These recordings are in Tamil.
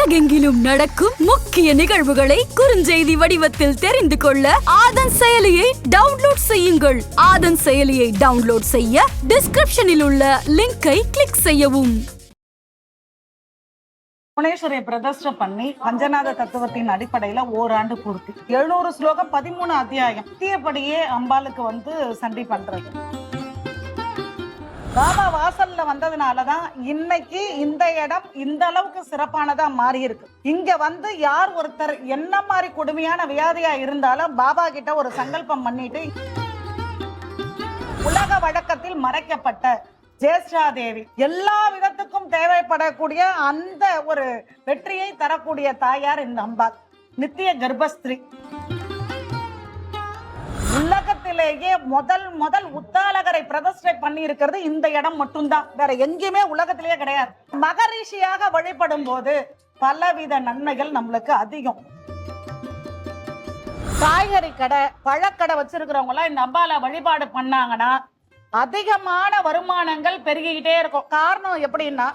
உலகெங்கிலும் நடக்கும் முக்கிய நிகழ்வுகளை குறுஞ்செய்தி வடிவத்தில் தெரிந்து கொள்ள ஆதன் செயலியை டவுன்லோட் செய்யுங்கள். ஆதன் செயலியை டவுன்லோட் செய்ய டிஸ்கிரிப்ஷனில் உள்ள லிங்கை கிளிக் செய்யவும். புவனேஸ்வரை பிரதிஷ்டை பண்ணி பஞ்சநாத தத்துவத்தின் அடிப்படையில ஓராண்டு பூர்த்தி. எழுநூறு ஸ்லோகம் பதிமூணு அத்தியாயம். தீயபடியே அம்பாளுக்கு வந்து சண்டி பண்றது. பாபா வாசல்ல வந்ததுனாலதான் இன்னைக்கு இந்த இடம் இந்த அளவுக்கு சிறப்பானதா மாறி இருக்கு இங்க வந்து யார் ஒருத்தர் என்ன மாதிரி கொடுமையான வியாதியா இருந்தாலும் பாபா கிட்ட ஒரு சங்கல்பம் பண்ணிட்டு உலக வழக்கத்தில் மறைக்கப்பட்ட ஜேஷ்டாதேவி. எல்லா விதத்துக்கும் தேவைப்படக்கூடிய அந்த ஒரு வெற்றியை தரக்கூடிய தாயார் இந்த அம்பாள். நித்திய கர்ப்பஸ்திரீ. உலகத்திலேயே முதல் முதல் உத்தாலகரை பிரதிஷ்டை பண்ணி இருக்கிறது இந்த இடம் மட்டும்தான். வேற எங்கேயுமே உலகத்திலேயே கிடையாது. மகரிஷியாக வழிபடும் போது பலவித நன்மைகள் நம்மளுக்கு அதிகம். காய்கறி கடை பழக்கடை வச்சிருக்கிறவங்க எல்லாம் இந்த அம்பால வழிபாடு பண்ணாங்கன்னா அதிகமான வருமானங்கள் பெருகிக்கிட்டே இருக்கும். காரணம் எப்படின்னா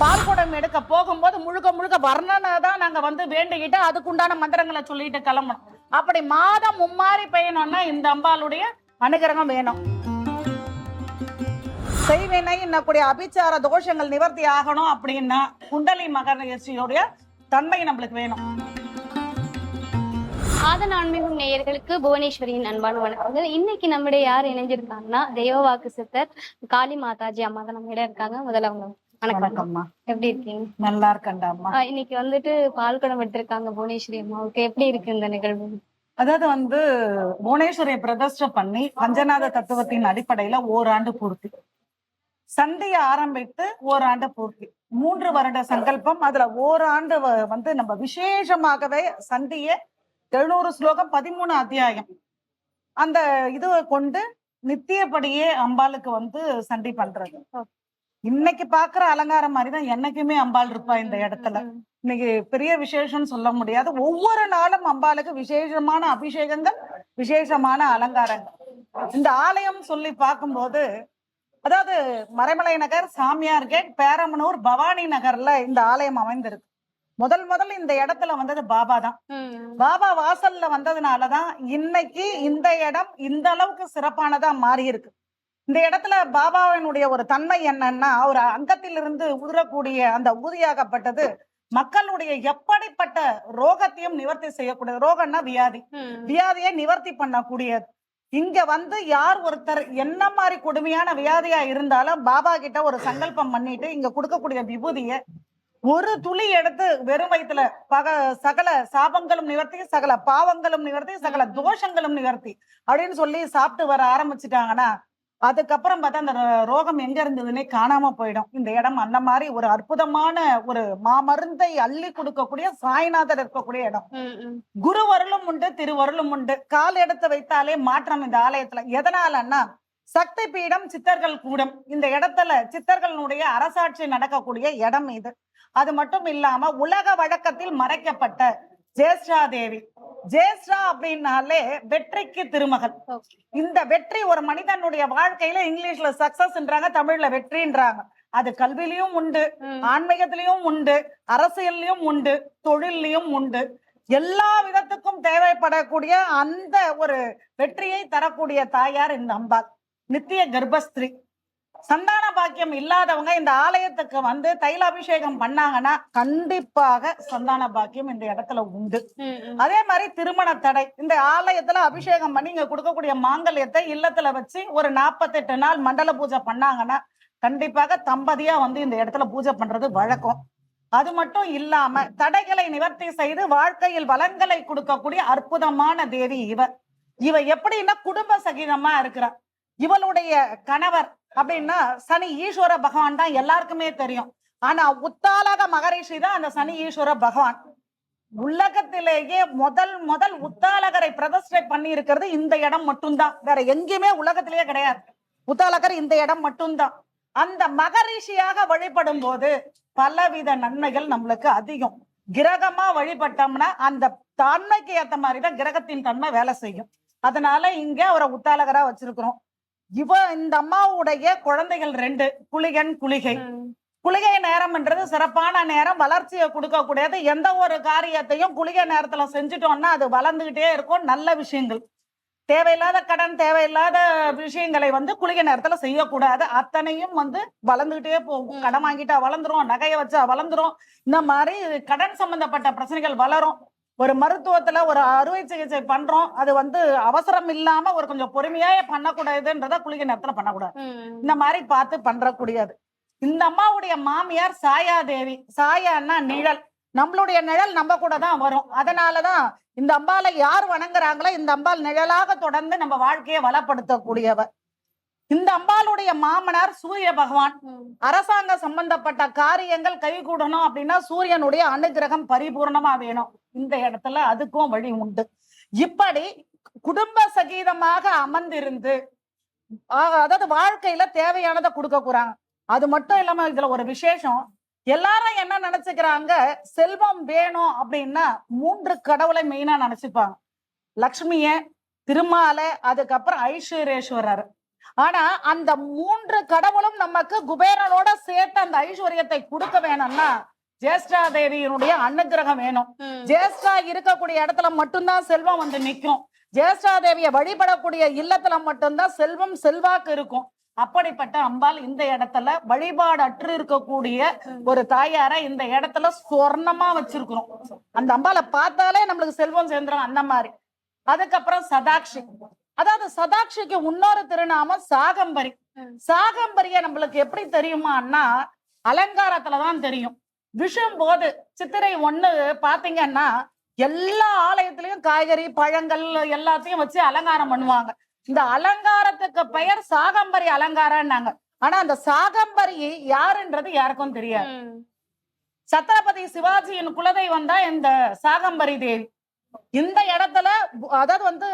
பால்குடம் எடுக்க போகும்போது முழுக்க முழுக்க வர்ணனை தான் நாங்க வந்து வேண்டிக்கிட்டு அதுக்குண்டான மந்திரங்களை சொல்லிட்டு கிளம்பணும். அப்படி மாதம் மும்மாறி பெய்யணும்னா இந்த அம்பாளுடைய அனுகிரகம் வேணும். செய்வினை இன்னக்கூடிய அபிச்சார தோஷங்கள் நிவர்த்தி ஆகணும் அப்படின்னா குண்டலி மகரிஷியுடைய தன்மை நம்மளுக்கு வேணும். ஆதன் ஆன்மீகம் நேயர்களுக்கு புவனேஸ்வரியின் அன்பான வணக்கங்கள். இன்னைக்கு நம்முடைய யார் இணைஞ்சிருக்காங்கன்னா தெய்வவாக்கு சித்தர் காளி மாதாஜி அம்மா தான் நம்ம இருக்காங்க. முதல்ல அவங்க வணக்கம்மா. எப்படி இருக்கீங்க? நல்லா இருக்கண்டாம்மா ஆஹ் இன்னைக்கு வந்துட்டு பால் குடம் எடுத்திருக்காங்க புவனேஸ்வரி அம்மாவுக்கு எப்படி இருக்கு இந்த நிகழ்வு? அதாவது வந்து புவனேஸ்வரியை பிரதிஷ்டை பண்ணி பஞ்சநாத தத்துவத்தின் அடிப்படையில ஓராண்டு பூர்த்தி. சண்டையை ஆரம்பித்து ஓராண்டு பூர்த்தி. மூன்று வருட சங்கல்பம். அதுல ஓராண்டு வந்து நம்ம விசேஷமாகவே சண்டிய எழுநூறு ஸ்லோகம் பதிமூணு அத்தியாயம். அந்த இதுவை கொண்டு நித்தியப்படியே அம்பாளுக்கு வந்து சண்டி பண்றது. இன்னைக்கு பாக்குற அலங்காரம் மாதிரிதான் என்னைக்குமே அம்பாள் இருப்பா இந்த இடத்துல. இன்னைக்கு பெரிய விசேஷம் சொல்ல முடியாது. ஒவ்வொரு நாளும் அம்பாளுக்கு விசேஷமான அபிஷேகங்கள் விசேஷமான அலங்காரங்கள். இந்த ஆலயம் சொல்லி பார்க்கும்போது அதாவது மறைமலை நகர் சாமியார் கேட் பேரமனூர் பவானி நகர்ல இந்த ஆலயம் அமைந்திருக்கு. முதல் முதல்ல இந்த இடத்துல வந்தது பாபா தான். பாபா வாசல்ல வந்ததுனாலதான் இன்னைக்கு இந்த இடம் இந்த அளவுக்கு சிறப்பானதா மாறி இருக்கு இந்த இடத்துல பாபாவினுடைய ஒரு தன்மை என்னன்னா ஒரு அங்கத்திலிருந்து உதிரக்கூடிய அந்த ஊதியாகப்பட்டது மக்களுடைய எப்படிப்பட்ட ரோகத்தையும் நிவர்த்தி செய்யக்கூடிய ரோகம்னா வியாதி. வியாதியை நிவர்த்தி பண்ணக்கூடியது. இங்க வந்து யார் ஒருத்தர் என்ன மாதிரி கொடுமையான வியாதியா இருந்தாலும் பாபா கிட்ட ஒரு சங்கல்பம் பண்ணிட்டு இங்க கொடுக்கக்கூடிய விபூதிய ஒரு துளி எடுத்து வெறும் வயிற்றுல பக சகல சாபங்களும் நிவர்த்தி சகல பாவங்களும் நிவர்த்தி சகல தோஷங்களும் நிவர்த்தி அப்படின்னு சொல்லி சாப்பிட்டு வர ஆரம்பிச்சுட்டாங்கன்னா அதுக்கப்புறம் பார்த்தா அந்த ரோகம் எங்க இருந்ததுன்னே காணாம போயிடும். இந்த இடம் அந்த மாதிரி ஒரு அற்புதமான ஒரு மாமருந்தை அள்ளி கொடுக்கக்கூடிய சாய்நாதர் இருக்கக்கூடிய இடம். குருவருளும் உண்டு திருவருளும் உண்டு. கால் எடுத்து வைத்தாலே மாற்றம் இந்த ஆலயத்துல. எதனாலன்னா சக்தி பீடம் சித்தர்கள் கூடம். இந்த இடத்துல சித்தர்களுடைய அரசாட்சி நடக்கக்கூடிய இடம் இது. அது மட்டும் இல்லாம உலக வழக்கத்தில் மறைக்கப்பட்ட ஜேஷ்டா தேவி ஜேஷ்டா அப்படின்னாலே வெற்றிக்கு திருமகள். இந்த வெற்றி ஒரு மனிதனுடைய வாழ்க்கையில இங்கிலீஷ்ல சக்சஸ்ன்றாங்க தமிழ்ல வெற்றின்றாங்க. அது கல்வியிலயும் உண்டு ஆன்மீகத்திலயும் உண்டு அரசியல்லையும் உண்டு தொழிலையும் உண்டு. எல்லா விதத்துக்கும் தேவைப்படக்கூடிய அந்த ஒரு வெற்றியை தரக்கூடிய தாயார் இந்த அம்பாள். நித்திய கர்ப்பஸ்திரீ. சந்தான பாக்கியம் இல்லாதவங்க இந்த ஆலயத்துக்கு வந்து தைலாபிஷேகம் பண்ணாங்கன்னா கண்டிப்பாக சந்தான பாக்கியம் இந்த இடத்துல உண்டு. அதே மாதிரி திருமண தடை. இந்த ஆலயத்துல அபிஷேகம் பண்ணி இங்க கொடுக்கக்கூடிய மாங்கல்யத்தை இல்லத்துல வச்சு ஒரு நாற்பத்தெட்டு நாள் மண்டல பூஜை பண்ணாங்கன்னா கண்டிப்பாக தம்பதியா வந்து இந்த இடத்துல பூஜை பண்றது வழக்கம். அது மட்டும் இல்லாம தடைகளை நிவர்த்தி செய்து வாழ்க்கையில் வளங்களை கொடுக்கக்கூடிய அற்புதமான தேவி இவ. இவ எப்படின்னா குடும்ப சகிதமா இருக்கிறா. இவளுடைய கணவர் அப்படின்னா சனி ஈஸ்வர பகவான் தான் எல்லாருக்குமே தெரியும். ஆனா உத்தாலக மகரிஷி தான் அந்த சனி ஈஸ்வர பகவான். உலகத்திலேயே முதல் முதல் உத்தாலகரை பிரதிஷ்டை பண்ணி இருக்கிறது இந்த இடம் மட்டும்தான். வேற எங்கேயுமே உலகத்திலேயே கிடையாது. உத்தாலகர் இந்த இடம் மட்டும்தான். அந்த மகரிஷியாக வழிபடும் போது பலவித நன்மைகள் நம்மளுக்கு அதிகம். கிரகமா வழிபட்டோம்னா அந்த தன்மைக்கு ஏத்த மாதிரிதான் கிரகத்தின் தன்மை வேலை செய்யும். அதனால இங்க அவரை உத்தாலகரா வச்சிருக்கிறோம். இவ இந்த அம்மாவுடைய குழந்தைகள் ரெண்டு குளிகன் குளிகை. குளிகை நேரம்ன்றது சிறப்பான நேரம் வளர்ச்சியை கொடுக்கக்கூடியது. எந்த ஒரு காரியத்தையும் குளிகை நேரத்துல செஞ்சுட்டோம்னா அது வளர்ந்துகிட்டே இருக்கும். நல்ல விஷயங்கள். தேவையில்லாத கடன் தேவையில்லாத விஷயங்களை வந்து குளிகை நேரத்துல செய்யக்கூடாது. அத்தனையும் வந்து வளர்ந்துகிட்டே போகும். கடன் வாங்கிட்டா வளர்ந்துரும் நகையை வச்சா வளர்ந்துரும். இந்த மாதிரி கடன் சம்பந்தப்பட்ட பிரச்சனைகள் வளரும். ஒரு மருத்துவத்துல ஒரு அறுவை சிகிச்சை பண்றோம். அது வந்து அவசரம் இல்லாம ஒரு கொஞ்சம் பொறுமையா பண்ணக்கூடாதுன்றத குளிகை நேரத்துல பண்ணக்கூடாது. இந்த மாதிரி பார்த்து பண்றக்கூடியது இந்த அம்மாவுடைய மாமியார் சாயா தேவி சாயான்னா நிழல். நம்மளுடைய நிழல் நம்ம கூட தான் வரும். அதனாலதான் இந்த அம்பாலை யார் வணங்குறாங்களோ இந்த அம்பாள் நிழலாக தொடர்ந்து நம்ம வாழ்க்கையை வளப்படுத்தக்கூடியவர். இந்த அம்பாளுடைய மாமனார் சூரிய பகவான். அரசாங்க சம்பந்தப்பட்ட காரியங்கள் கைகூடணும் அப்படின்னா சூரியனுடைய அனுகிரகம் பரிபூர்ணமா வேணும். இந்த இடத்துல அதுக்கும் வழி உண்டு. இப்படி குடும்ப சகீதமாக அமர்ந்திருந்து ஆஹ், அதாவது வாழ்க்கையில தேவையானதை கொடுக்க கூறாங்க அது மட்டும் இல்லாம இதுல ஒரு விசேஷம். எல்லாரும் என்ன நினைச்சுக்கிறாங்க? செல்வம் வேணும் அப்படின்னா மூன்று கடவுளை மெயினா நினைச்சுப்பாங்க. லக்ஷ்மிய திருமால அதுக்கப்புறம் ஐஸ்வர்யேஸ்வரர். ஆனா அந்த மூன்று கடவுளும் நமக்கு குபேரனோட சேர்த்து அந்த ஐஸ்வர்யத்தை கொடுக்க வேணும்னா ஜேஷ்டா தேவியினுடைய அனுகிரகம் வேணும். ஜேஷ்டா இருக்கக்கூடிய இடத்துல மட்டும்தான் செல்வம் வந்து நிக்கும் ஜேஷ்டா தேவியை வழிபடக்கூடிய இல்லத்துல மட்டும்தான் செல்வம் செல்வாக்கு இருக்கும். அப்படிப்பட்ட அம்பாள் இந்த இடத்துல வழிபாடு அற்று இருக்கக்கூடிய ஒரு தாயார இந்த இடத்துல சொர்ணமா வச்சிருக்கிறோம். அந்த அம்பாளை பார்த்தாலே நம்மளுக்கு செல்வம் சேர்ந்துரும் அந்த மாதிரி. அதுக்கப்புறம் சதாக்ஷி அதாவது சதாக்ஷிக்கு இன்னொரு திருநாமம் சாகம்பரி. சாகம்பரிய நம்மளுக்கு எப்படி தெரியுமான்னா அலங்காரத்துலதான் தெரியும். விஷம் போது சித்திரை ஒண்ணு பாத்தீங்கன்னா எல்லா ஆலயத்திலயும் காய்கறி பழங்கள் எல்லாத்தையும் வச்சு அலங்காரம் பண்ணுவாங்க. இந்த அலங்காரத்துக்கு பெயர் சாகம்பரி அலங்காரம்னாங்க. ஆனா அந்த சாகம்பரி யாருன்றது யாருக்கும் தெரியாது. சத்ரபதி சிவாஜியின் குலதெய்வம் தான் இந்த சாகம்பரி தேவி. இந்த இடத்துல அதாவது வந்து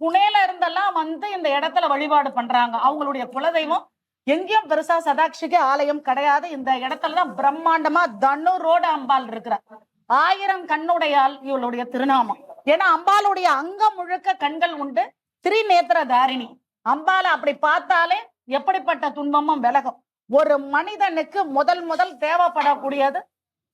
புனேல இருந்தெல்லாம் வந்து இந்த இடத்துல வழிபாடு பண்றாங்க. அவங்களுடைய குலதெய்வம் எங்கேயும் பெருசா சதாக்ஷிக்கு ஆலயம் கிடையாது. இந்த இடத்துலதான் பிரம்மாண்டமா தனுரோட அம்பாள் இருக்கிறார். ஆயிரம் கண்ணுடையால் இவளுடைய திருநாமம். ஏன்னா அம்பாளுடைய அங்கம் முழுக்க கண்கள் உண்டு. திரிநேத்திர தாரிணி. அம்பாலை அப்படி பார்த்தாலே எப்படிப்பட்ட துன்பமும் விலகும். ஒரு மனிதனுக்கு முதல் முதல் தேவைப்படக்கூடியது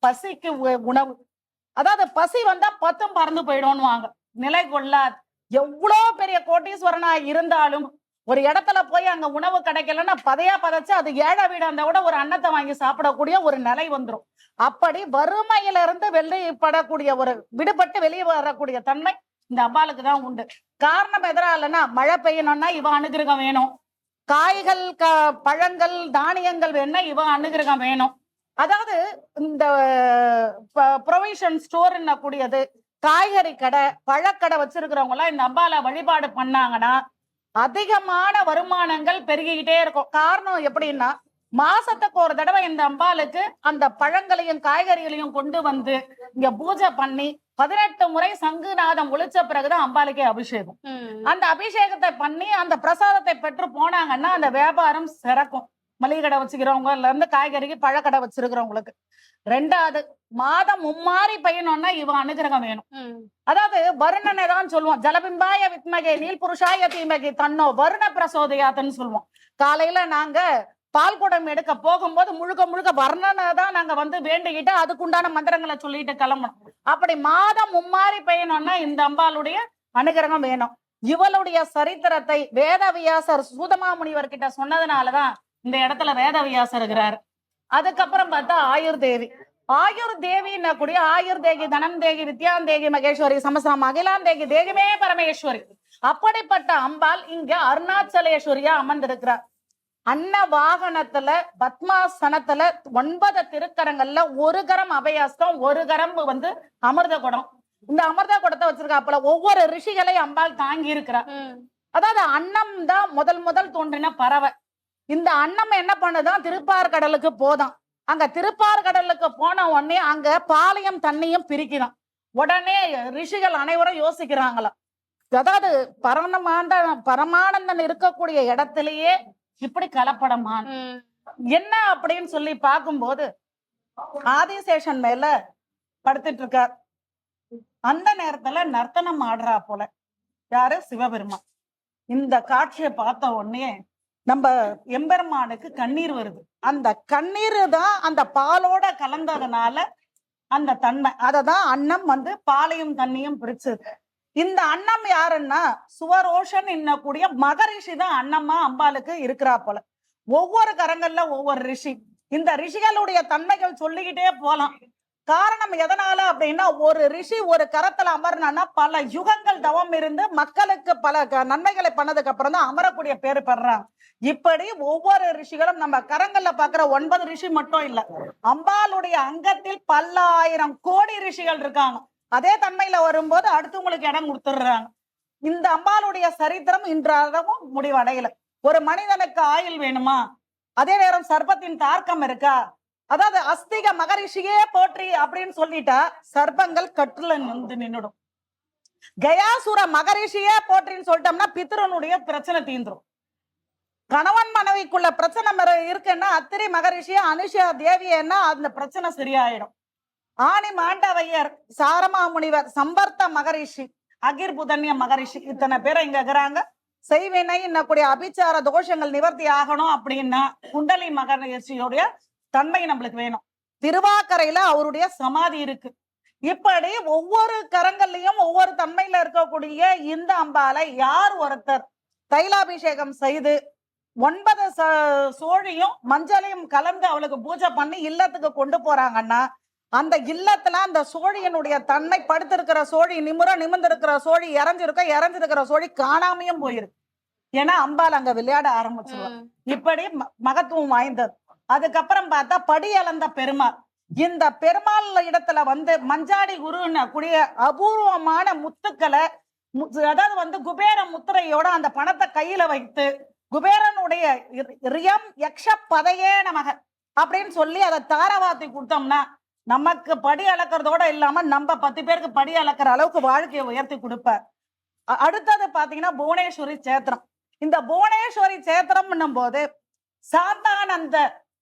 பசிக்கு உ- உணவு. அதாவது பசி வந்தா பத்தும் பறந்து போயிடும்னுவாங்க. நிலை கொள்ளாது. எவ்வளோ பெரிய கோட்டீஸ்வரனா இருந்தாலும் ஒரு இடத்துல போய் அங்க உணவு கிடைக்கலன்னா பதையா பதைச்சு அது ஏழை வீடு அந்த விட ஒரு அன்னத்தை வாங்கி சாப்பிடக்கூடிய ஒரு நிலை வந்துடும் அப்படி வறுமையிலிருந்து வெளிப்படக்கூடிய ஒரு விடுபட்டு வெளியே வரக்கூடிய தன்மை இந்த அம்பாளுக்கு தான் உண்டு. காரணம் எதிராலன்னா மழை பெய்யணும்னா இவன் அனுகிரகம் வேணும். காய்கள் க பழங்கள் தானியங்கள் வேணும்னா இவன் அனுகிரகம் வேணும். அதாவது இந்த ப்ரொவிஷன் ஸ்டோர் கூடியது காய்கறி கடை பழக்கடை வச்சிருக்கிறவங்க எல்லாம் இந்த அம்பால வழிபாடு பண்ணாங்கன்னா அதிகமான வருமானங்கள் பெருகிக்கிட்டே இருக்கும். காரணம் எப்படின்னா மாசத்துக்கு ஒரு தடவை இந்த அம்பாளுக்கு அந்த பழங்களையும் காய்கறிகளையும் கொண்டு வந்து இங்க பூஜை பண்ணி பதினெட்டு முறை சங்குநாதம் ஒழிச்ச பிறகுதான் அம்பாளுக்கே அபிஷேகம். அந்த அபிஷேகத்தை பண்ணி அந்த பிரசாதத்தை பெற்று போனாங்கன்னா அந்த வியாபாரம் சிறக்கும். மளிகை கடை வச்சுக்கிறவங்கல இருந்து காய்கறிக்கு பழக்கடை வச்சிருக்கிறவங்களுக்கு. ரெண்டாவது மாதம் மும்மாறி பெய்யணும்னா இவன் அனுகிரகம் வேணும். அதாவது வருணனை தான் சொல்லுவோம் ஜலபிம்பாய வித்மகே நீல் புருஷாய தீமகி தன்னோ வருண பிரசோதயாத்தன்னு சொல்லுவோம் காலையில நாங்க பால் குடம் எடுக்க போகும்போது முழுக்க முழுக்க வர்ணனை தான் நாங்க வந்து வேண்டிக்கிட்டு அதுக்குண்டான மந்திரங்களை சொல்லிட்டு கிளம்பணும். அப்படி மாதம் மும்மாறி பெய்யணும்னா இந்த அம்பாளுடைய அனுகிரகம் வேணும். இவளுடைய சரித்திரத்தை வேதவியாசர் சூதமா முனிவர் கிட்ட சொன்னதுனாலதான் இந்த இடத்துல வேதவியாசர் இருக்கிறார். அதுக்கப்புறம் பார்த்தா ஆயுர் தேவி ஆயுர் தேவின்னா கூடிய ஆயுர் தேகி தனம் தேகி வித்யான் தேகி மகேஸ்வரி சமசம் அகிலான் தேகி தேகிமே பரமேஸ்வரி. அப்படிப்பட்ட அம்பாள் இங்க அருணாச்சலேஸ்வரியா அமர்ந்திருக்கிறார். அன்ன வாகனத்துல பத்மாசனத்துல ஒன்பது திருக்கரங்கள்ல ஒரு கரம் அபயாஸ்தம் ஒரு கரம் வந்து அமிர்த குடம் இந்த அமிர்த குடத்தை வச்சிருக்காப்புல ஒவ்வொரு ரிஷிகளை அம்பாள் தாங்கி இருக்கிறார். அதாவது அன்னம் தான் முதல் முதல் தோன்றின பறவை. இந்த அன்னம் என்ன பண்ணுதான்? திருப்பார்கடலுக்கு போதான். அங்க திருப்பார்கடலுக்கு போன உடனே அங்க பாளையம் தண்ணியும் பிரிக்கிறான். உடனே ரிஷிகள் அனைவரும் யோசிக்கிறாங்களாம். அதாவது பரமானந்த பரமானந்தன் இருக்கக்கூடிய இடத்திலேயே இப்படி கலப்படமான். என்ன அப்படின்னு சொல்லி பார்க்கும்போது ஆதிசேஷன் மேல படுத்துட்டு இருக்கார் அந்த நேரத்துல நர்த்தனம் ஆடுறா போல. யாரு? சிவபெருமான். இந்த காட்சியை பார்த்த உடனே நம்ம எம்பெருமானுக்கு கண்ணீர் வருது. அந்த கண்ணீர் தான் அந்த பாலோட கலந்ததுனால அந்த தன்மை. அததான் அன்னம் வந்து பாலையும் தண்ணியும் பிரிச்சது. இந்த அன்னம் யாருன்னா சுவரோஷன் என்னக்கூடிய மகரிஷி தான் அன்னம்மா அம்பாளுக்கு இருக்கிறா போல. ஒவ்வொரு கரங்கள்ல ஒவ்வொரு ரிஷி. இந்த ரிஷிகளுடைய தன்மைகள் சொல்லிக்கிட்டே போலாம். காரணம் எதனால அப்படின்னா ஒரு ரிஷி ஒரு கரத்துல அமர்னான்னா பல யுகங்கள் தவம் இருந்து மக்களுக்கு பல க- நன்மைகளை பண்ணதுக்கு அப்புறம் தான் அமரக்கூடிய பேர் பெறான் இப்படி ஒவ்வொரு ரிஷிகளும் நம்ம கரங்கள்ல பாக்குற ஒன்பது ரிஷி மட்டும் இல்ல அம்பாளுடைய அங்கத்தில் பல்லாயிரம் கோடி ரிஷிகள் இருக்காங்க. அதே தன்மையில வரும்போது அடுத்தவங்களுக்கு இடம் கொடுத்துடுறாங்க. இந்த அம்பாளுடைய சரித்திரம் இன்றளவும் முடிவடையல. ஒரு மனிதனுக்கு ஆயுள் வேணுமா? அதே நேரம் சர்ப்பத்தின் தார்க்கம் இருக்கா? அதாவது அஸ்திக மகரிஷியே போற்றி அப்படின்னு சொல்லிட்டா சர்ப்பங்கள் கற்றுல நின்று நின்னுடும். கயாசுர மகரிஷியே போற்றின்னு சொல்லிட்டோம்னா பித்ருனுடைய பிரச்சனை தீந்துரும். கணவன் மனைவிக்குள்ள பிரச்சனை இருக்குன்னா அத்திரி மகரிஷி அனுஷா தேவியன்னா அந்த பிரச்சனை சரியாயிடும். ஆணி மாண்டவையர் சாரமா முனிவர் சம்பர்த்த மகரிஷி அகிர் புதன்ய மகரிஷி இத்தனை பேர் இங்க இருக்கிறாங்க. செய்வினை இன்னக்கூடிய அபிச்சார தோஷங்கள் நிவர்த்தி ஆகணும் அப்படின்னா குண்டலி மகரிஷியுடைய தன்மை நம்மளுக்கு வேணும். திருவாக்கரையில அவருடைய சமாதி இருக்கு. இப்படி ஒவ்வொரு கரங்கள்லயும் ஒவ்வொரு தன்மையில இருக்கக்கூடிய இந்த அம்பாலை யார் ஒருத்தர் தைலாபிஷேகம் செய்து ஒன்பது சோழியும் மஞ்சளையும் கலந்து அவளுக்கு பூஜை பண்ணி இல்லத்துக்கு கொண்டு போறாங்கன்னா அந்த இல்லத்துல அந்த சோழியனுடைய தன்மை படுத்திருக்கிற சோழி நிமிர நிமிர்ந்திருக்கிற சோழி இறஞ்சிருக்க இறஞ்சிருக்கிற சோழி காணாமையும் போயிருக்கு. ஏன்னா அம்பாள் அங்க விளையாட ஆரம்பிச்சிருவா ம். இப்படி மகத்துவம் வாய்ந்தது. அதுக்கப்புறம் பார்த்தா படி அளந்த பெருமாள். இந்த பெருமாள் இடத்துல வந்து மஞ்சாடி குருன்னு கூடிய அபூர்வமான முத்துக்களை அதாவது வந்து குபேர முத்திரையோட அந்த பணத்தை கையில வைத்து குபேரனுடைய ரியம் யக்ஷ பதையே நமக அப்படின்னு சொல்லி அதை தாரவாத்தி கொடுத்தோம்னா நமக்கு படி அளக்கிறதோட இல்லாம நம்ம பத்து பேருக்கு படி அளக்கிற அளவுக்கு வாழ்க்கையை உயர்த்தி கொடுப்பார் அடுத்தது பாத்தீங்கன்னா புவனேஸ்வரி சேத்திரம். இந்த புவனேஸ்வரி சேத்திரம்னும் போது சாந்தானந்த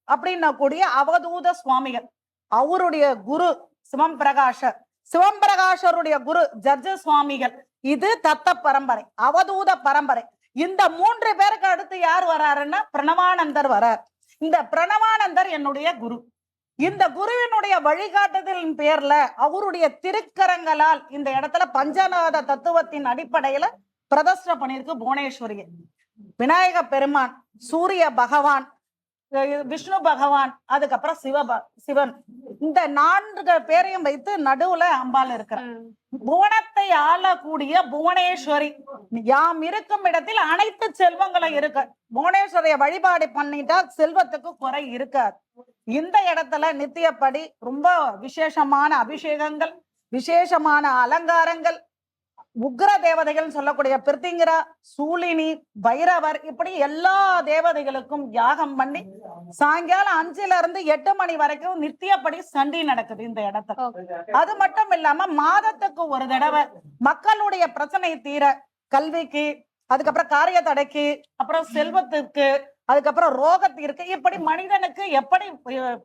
அப்படின்னா கூடிய அவதூத சுவாமிகள். அவருடைய குரு சிவம் பிரகாஷர் சிவம் பிரகாஷருடைய குரு ஜர்ஜ சுவாமிகள். இது தத்த பரம்பரை அவதூத பரம்பரை. இந்த மூன்று பேருக்கு அடுத்து யார் வராருன்னா பிரணவானந்தர் வரார். இந்த பிரணவானந்தர் என்னுடைய குரு. இந்த குருவினுடைய வழிகாட்டுதலின் பேர்ல அவருடைய திருக்கரங்களால் இந்த இடத்துல பஞ்சநாத தத்துவத்தின் அடிப்படையில பிரதர்ஷன பண்ணியிருக்கு புவனேஸ்வரி விநாயக பெருமான் சூரிய பகவான் விஷ்ணு பகவான் அதுக்கப்புறம் சிவ சிவன். இந்த நான்கு பேரையும் வைத்து நடுவுல அம்பாள் இருக்கிறார். புவனத்தை ஆளக்கூடிய புவனேஸ்வரி. யாம் இருக்கும் இடத்தில் அனைத்து செல்வங்களும் இருக்கு. புவனேஸ்வரிய வழிபாடு பண்ணிட்டா செல்வத்துக்கு குறை இருக்காது. இந்த இடத்துல நித்தியப்படி ரொம்ப விசேஷமான அபிஷேகங்கள் விசேஷமான அலங்காரங்கள் உக்ர தேவதைகள் சொல்லக்கூடிய பிரித்திங்கிரா சூலினி பைரவர் இப்படி எல்லா தேவதைகளுக்கும் யாகம் பண்ணி சாயங்காலம் அஞ்சுல இருந்து எட்டு மணி வரைக்கும் நித்தியப்படி சண்டி நடக்குது இந்த இடத்துல Okay. அது மட்டும் இல்லாம மாதத்துக்கு ஒரு தடவை மக்களுடைய பிரச்சனை தீர கல்விக்கு அதுக்கப்புறம் காரிய தடைக்கு அப்புறம் செல்வத்துக்கு அதுக்கப்புறம் ரோகத்திற்கு இப்படி மனிதனுக்கு எப்படி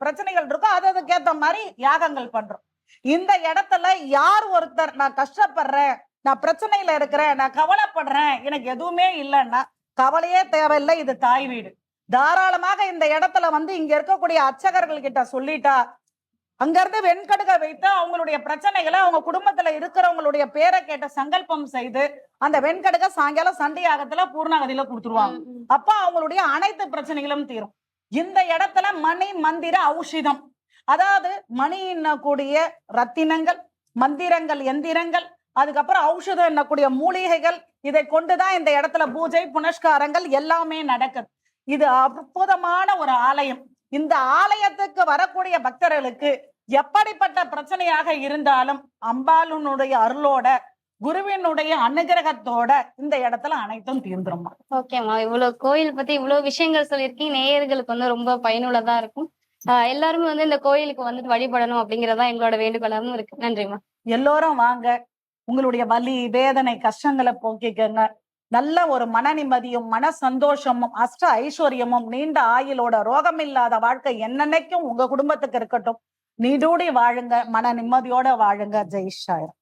பிரச்சனைகள் இருக்கோ அது அதுக்கேத்த மாதிரி யாகங்கள் பண்றோம் இந்த இடத்துல யார் ஒருத்தர் நான் கஷ்டப்படுறேன் நான் பிரச்சனையில இருக்கிறேன் நான் கவலைப்படுறேன் எனக்கு எதுவுமே இல்லைன்னா கவலையே தேவையில்லை இது தாய் வீடு. தாராளமாக இந்த இடத்துல வந்து இங்க இருக்கக்கூடிய அர்ச்சகர்கள் கிட்ட சொல்லிட்டா அங்க இருந்து வெண்கடுக வைத்து அவங்களுடைய பிரச்சனைகளை அவங்க குடும்பத்துல இருக்கிறவங்களுடைய பேரை கேட்ட சங்கல்பம் செய்து அந்த வெண்கடுக சாயங்காலம் சண்டியாகத்துல பூர்ணாகதியில கொடுத்துருவாங்க. அப்ப அவங்களுடைய அனைத்து பிரச்சனைகளும் தீரும். இந்த இடத்துல மணி மந்திர ஔஷதம். அதாவது மணி எண்ணக்கூடிய ரத்தினங்கள் மந்திரங்கள் எந்திரங்கள் அதுக்கப்புறம் ஔஷதம் எண்ணக்கூடிய மூலிகைகள் இதை கொண்டுதான் இந்த இடத்துல பூஜை புனஸ்காரங்கள் எல்லாமே நடக்குது. இது அற்புதமான ஒரு ஆலயம். இந்த ஆலயத்துக்கு வரக்கூடிய பக்தர்களுக்கு எப்படிப்பட்ட பிரச்சனையாக இருந்தாலும் அம்பாளுனுடைய அருளோட குருவினுடைய அனுகிரகத்தோட இந்த இடத்துல அனைத்தும் தீர்ந்துருமா? ஓகேம்மா இவ்வளவு கோயில் பத்தி இவ்வளவு விஷயங்கள் சொல்லியிருக்கீங்க. நேயர்களுக்கு வந்து ரொம்ப பயனுள்ளதா இருக்கும். எல்லாருமே வந்து இந்த கோயிலுக்கு வந்துட்டு வழிபடணும் அப்படிங்கறதா எங்களோட வேண்டுகோளாகவும் இருக்கு. நன்றிம்மா. எல்லோரும் வாங்க. உங்களுடைய வலி வேதனை கஷ்டங்களை போக்கிக்கங்க. நல்ல ஒரு மன நிம்மதியும் மன சந்தோஷமும் அஷ்ட ஐஸ்வர்யமும் நீண்ட ஆயுளோட ரோகம் இல்லாத வாழ்க்கை என்னன்னைக்கும் உங்க குடும்பத்துக்கு இருக்கட்டும். நீடூடி வாழுங்க மன நிம்மதியோட வாழுங்க. ஜெய் ஷாயர்